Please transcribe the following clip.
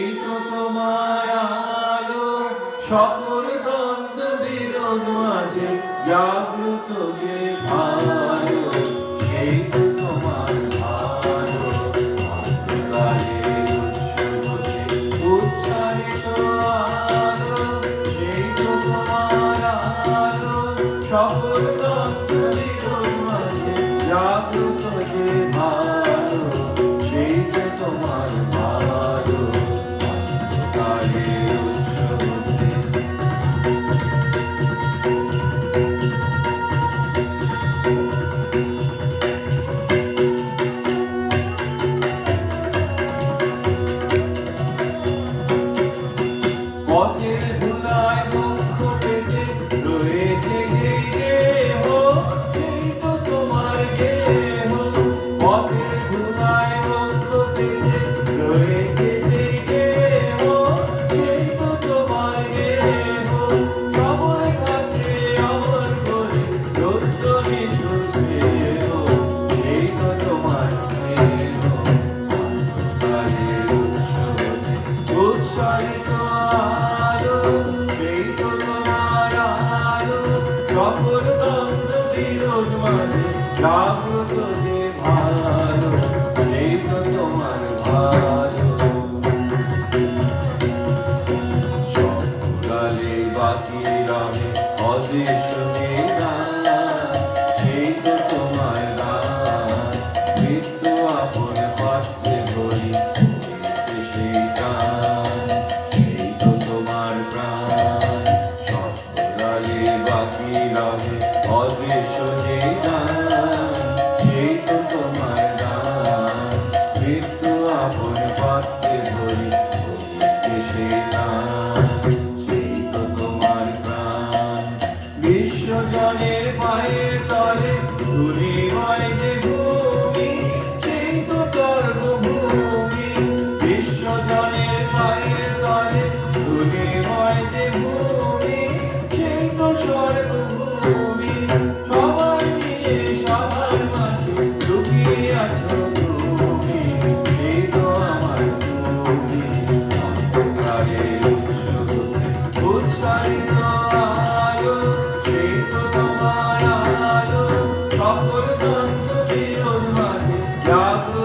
এই তো তোমার আলো, সকল দ্বন্দ্ব বিরোধ মাঝে জাগ্রত যে ভালো। সেই তো তোমার ভালো, অন্ধকারে উচ্চারিত আলো। সেই তো সকল দ্বন্দ্ব জাগ্রত যে ভালো। সেই তোমার 어. জাগ্রত যে ভালো নেই তোমার ভালো সকলে বাকি রহে অদৃশ্য I'll be sure. মৃত্যু আপন পাত্রে ভরি হইছে সে সেই তো তোমার প্রাণ। বিশ্বজনের তলে তুমি God.